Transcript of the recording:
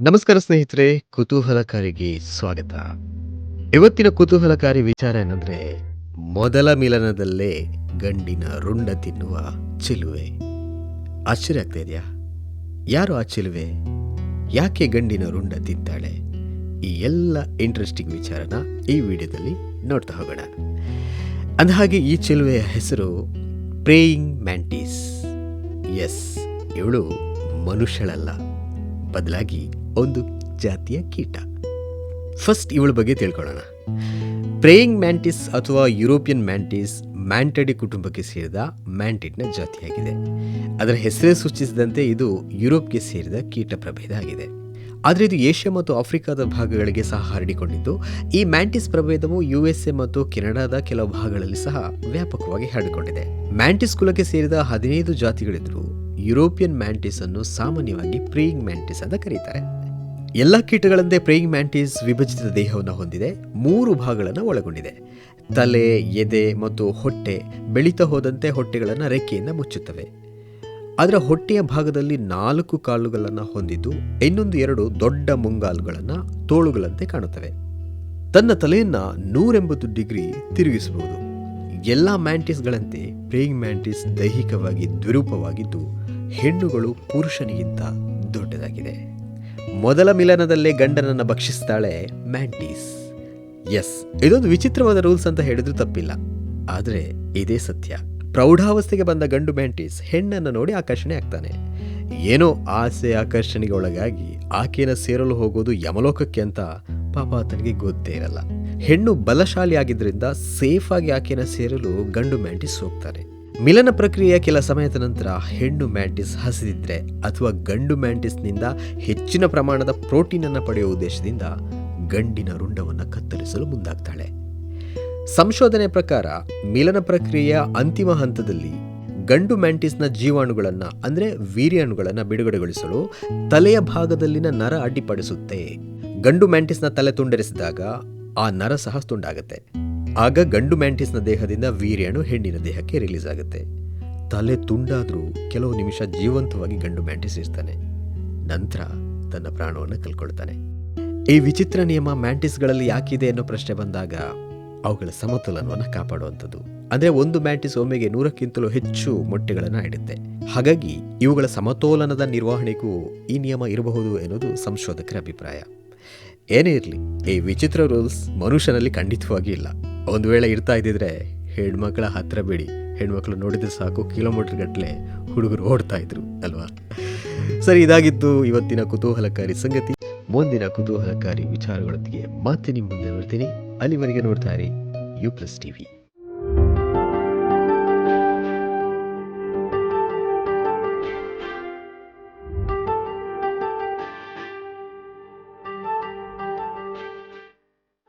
ನಮಸ್ಕಾರ ಸ್ನೇಹಿತರೆ, ಕುತೂಹಲಕಾರಿಗೆ ಸ್ವಾಗತ. ಇವತ್ತಿನ ಕುತೂಹಲಕಾರಿ ವಿಚಾರ ಏನಂದ್ರೆ, ಮೊದಲ ಮಿಲನದಲ್ಲೇ ಗಂಡಿನ ರುಂಡ ತಿನ್ನುವ ಚಿಲುವೆ. ಆಶ್ಚರ್ಯ ಆಗ್ತಾ ಇದೆಯಾ? ಯಾರು ಆ ಚಿಲುವೆ? ಯಾಕೆ ಗಂಡಿನ ರುಂಡ ತಿಂತಾಳೆ? ಈ ಎಲ್ಲ ಇಂಟ್ರೆಸ್ಟಿಂಗ್ ವಿಚಾರನ ಈ ವಿಡಿಯೋದಲ್ಲಿ ನೋಡ್ತಾ ಹೋಗೋಣ. ಅಂದಹಾಗೆ, ಈ ಚಿಲುವೆಯ ಹೆಸರು ಪ್ರೇಯಿಂಗ್ ಮ್ಯಾಂಟಿಸ್ ಎಸ್ ಇವಳು ಮನುಷ್ಯಳಲ್ಲ. ಬದಲಾಗಿ ಒಂದು ಜಾತಿಯ ಕೀಟ. ಫಸ್ಟ್ ಇವಳ ಬಗ್ಗೆ ತಿಳ್ಕೊಳ್ಳೋಣ. ಪ್ರೇಯಿಂಗ್ ಮ್ಯಾಂಟಿಸ್ ಅಥವಾ ಯುರೋಪಿಯನ್ ಮ್ಯಾಂಟಿಸ್ ಮ್ಯಾಂಟಡಿ ಕುಟುಂಬಕ್ಕೆ ಸೇರಿದ ಮ್ಯಾಂಟಿಡ್ನ ಜಾತಿಯಾಗಿದೆ. ಅದರ ಹೆಸರೇ ಸೂಚಿಸಿದಂತೆ ಇದು ಯುರೋಪ್ಗೆ ಸೇರಿದ ಕೀಟ ಪ್ರಭೇದ ಆಗಿದೆ. ಆದರೆ ಇದು ಏಷ್ಯಾ ಮತ್ತು ಆಫ್ರಿಕಾದ ಭಾಗಗಳಿಗೆ ಸಹ ಹರಡಿಕೊಂಡಿದ್ದು, ಈ ಮ್ಯಾಂಟಿಸ್ ಪ್ರಭೇದವು ಯು ಎಸ್ ಎ ಮತ್ತು ಕೆನಡಾದ ಕೆಲವು ಭಾಗಗಳಲ್ಲಿ ಸಹ ವ್ಯಾಪಕವಾಗಿ ಹರಡಿಕೊಂಡಿದೆ. ಮ್ಯಾಂಟಿಸ್ ಕುಲಕ್ಕೆ ಸೇರಿದ ಹದಿನೈದು ಜಾತಿಗಳಿದ್ದರೂ ಯುರೋಪಿಯನ್ ಮ್ಯಾಂಟಿಸ್ ಅನ್ನು ಸಾಮಾನ್ಯವಾಗಿ ಪ್ರೇಯಿಂಗ್ ಮ್ಯಾಂಟಿಸ್ ಅಂತ ಕರೀತಾರೆ. ಎಲ್ಲ ಕೀಟಗಳಂತೆ ಪ್ರೇಯಿಂಗ್ ಮ್ಯಾಂಟಿಸ್ ವಿಭಜಿತ ದೇಹವನ್ನು ಹೊಂದಿದೆ, ಮೂರು ಭಾಗಗಳನ್ನು ಒಳಗೊಂಡಿದೆ. ತಲೆ, ಎದೆ ಮತ್ತು ಹೊಟ್ಟೆ ಬೆಳೀತ ಹೋದಂತೆ ಹೊಟ್ಟೆಗಳನ್ನು ರೆಕ್ಕೆಯಿಂದ ಮುಚ್ಚುತ್ತವೆ. ಅದರ ಹೊಟ್ಟೆಯ ಭಾಗದಲ್ಲಿ ನಾಲ್ಕು ಕಾಲುಗಳನ್ನು ಹೊಂದಿದ್ದು, ಇನ್ನೊಂದು ಎರಡು ದೊಡ್ಡ ಮುಂಗಾಲುಗಳನ್ನು ತೋಳುಗಳಂತೆ ಕಾಣುತ್ತವೆ. ತನ್ನ ತಲೆಯನ್ನು ನೂರೆಂಬತ್ತು ಡಿಗ್ರಿ ತಿರುಗಿಸಬಹುದು. ಎಲ್ಲ ಮ್ಯಾಂಟಿಸ್ಗಳಂತೆ ಪ್ರೇಯಿಂಗ್ ಮ್ಯಾಂಟಿಸ್ ದೈಹಿಕವಾಗಿ ದ್ವಿರೂಪವಾಗಿದ್ದು, ಹೆಣ್ಣುಗಳು ಪುರುಷನಿಗಿಂತ ದೊಡ್ಡದಾಗಿದೆ. ಮೊದಲ ಮಿಲನದಲ್ಲೇ ಗಂಡನನ್ನ ಭಕ್ಷಿಸ್ತಾಳೆ ಮ್ಯಾಂಟೀಸ್. ಎಸ್, ಇದೊಂದು ವಿಚಿತ್ರವಾದ ರೂಲ್ಸ್ ಅಂತ ಹೇಳಿದ್ರು ತಪ್ಪಿಲ್ಲ. ಆದರೆ ಇದೇ ಸತ್ಯ. ಪ್ರೌಢಾವಸ್ಥೆಗೆ ಬಂದ ಗಂಡು ಮ್ಯಾಂಟೀಸ್ ಹೆಣ್ಣನ್ನು ನೋಡಿ ಆಕರ್ಷಣೆ ಆಗ್ತಾನೆ. ಏನೋ ಆಸೆ ಆಕರ್ಷಣೆಗೆ ಒಳಗಾಗಿ ಆಕೆಯನ್ನು ಸೇರಲು ಹೋಗೋದು ಯಮಲೋಕಕ್ಕೆ ಅಂತ ಪಾಪ ಆತನಿಗೆ ಗೊತ್ತೇ ಇರಲ್ಲ. ಹೆಣ್ಣು ಬಲಶಾಲಿ ಸೇಫಾಗಿ ಸೇಫ್ ಆಗಿ ಆಕೆಯನ್ನು ಸೇರಲು ಗಂಡು ಮ್ಯಾಂಟಿಸ್ ಹೋಗ್ತಾನೆ. ಮಿಲನ ಪ್ರಕ್ರಿಯೆಯ ಕೆಲ ಸಮಯದ ನಂತರ ಹೆಣ್ಣು ಮ್ಯಾಂಟಿಸ್ ಹಸಿದಿದ್ರೆ ಅಥವಾ ಗಂಡು ಮ್ಯಾಂಟಿಸ್ನಿಂದ ಹೆಚ್ಚಿನ ಪ್ರಮಾಣದ ಪ್ರೋಟೀನ್ ಅನ್ನು ಪಡೆಯುವ ಉದ್ದೇಶದಿಂದ ಗಂಡಿನ ರುಂಡವನ್ನು ಕತ್ತರಿಸಲು ಮುಂದಾಗ್ತಾಳೆ. ಸಂಶೋಧನೆ ಪ್ರಕಾರ ಮಿಲನ ಪ್ರಕ್ರಿಯೆಯ ಅಂತಿಮ ಹಂತದಲ್ಲಿ ಗಂಡು ಮ್ಯಾಂಟಿಸ್ನ ಜೀವಾಣುಗಳನ್ನು, ಅಂದರೆ ವೀರ್ಯಾಣುಗಳನ್ನು ಬಿಡುಗಡೆಗೊಳಿಸಲು ತಲೆಯ ಭಾಗದಲ್ಲಿನ ನರ ಅಡ್ಡಿಪಡಿಸುತ್ತೆ. ಗಂಡು ಮ್ಯಾಂಟಿಸ್ನ ತಲೆ ತುಂಡರಿಸಿದಾಗ ಆ ನರ ಸಹ ತುಂಡಾಗುತ್ತೆ. ಆಗ ಗಂಡು ಮ್ಯಾಂಟಿಸ್ನ ದೇಹದಿಂದ ವೀರ್ಯಾಣು ಹೆಣ್ಣಿನ ದೇಹಕ್ಕೆ ರಿಲೀಸ್ ಆಗುತ್ತೆ. ತಲೆ ತುಂಡಾದರೂ ಕೆಲವು ನಿಮಿಷ ಜೀವಂತವಾಗಿ ಗಂಡು ಮ್ಯಾಂಟಿಸ್ ಇರ್ತಾನೆ. ನಂತರ ತನ್ನ ಪ್ರಾಣವನ್ನು ಕಲ್ಕೊಳ್ತಾನೆ. ಈ ವಿಚಿತ್ರ ನಿಯಮ ಮ್ಯಾಂಟಿಸ್ಗಳಲ್ಲಿ ಯಾಕಿದೆ ಅನ್ನೋ ಪ್ರಶ್ನೆ ಬಂದಾಗ ಅವುಗಳ ಸಮತೋಲನವನ್ನು ಕಾಪಾಡುವಂಥದ್ದು. ಅಂದರೆ ಒಂದು ಮ್ಯಾಂಟಿಸ್ ಒಮ್ಮೆಗೆ ನೂರಕ್ಕಿಂತಲೂ ಹೆಚ್ಚು ಮೊಟ್ಟೆಗಳನ್ನು ಇಡುತ್ತೆ. ಹಾಗಾಗಿ ಇವುಗಳ ಸಮತೋಲನದ ನಿರ್ವಹಣೆಗೂ ಈ ನಿಯಮ ಇರಬಹುದು ಎನ್ನುವುದು ಸಂಶೋಧಕರ ಅಭಿಪ್ರಾಯ. ಏನೇ ಇರಲಿ, ಈ ವಿಚಿತ್ರ ರೂಲ್ಸ್ ಮನುಷ್ಯನಲ್ಲಿ ಖಂಡಿತವಾಗಿ ಇಲ್ಲ. ಒಂದು ವೇಳೆ ಇರ್ತಾ ಇದ್ದಿದ್ರೆ ಹೆಣ್ಮಕ್ಳ ಹತ್ರ ಬಿಡಿ. ಹೆಣ್ಮಕ್ಳು ನೋಡಿದ್ರೆ ಸಾಕು ಕಿಲೋಮೀಟರ್ ಗಟ್ಟಲೆ ಹುಡುಗರು ಓಡ್ತಾ ಇದ್ರು, ಅಲ್ವಾ? ಸರಿ ಇದಾಗಿತ್ತು ಇವತ್ತಿನ ಕುತೂಹಲಕಾರಿ ಸಂಗತಿ. ಮುಂದಿನ ಕುತೂಹಲಕಾರಿ ವಿಚಾರಗಳೊಂದಿಗೆ ಮತ್ತೆ ನಿಮ್ಮ ಮುಂದೆ ಬರ್ತೀನಿ. ಅಲ್ಲಿವರೆಗೆ ನೋಡ್ತಾ ಇರಿ, ಯು ಪ್ಲಸ್ ಟಿವಿ.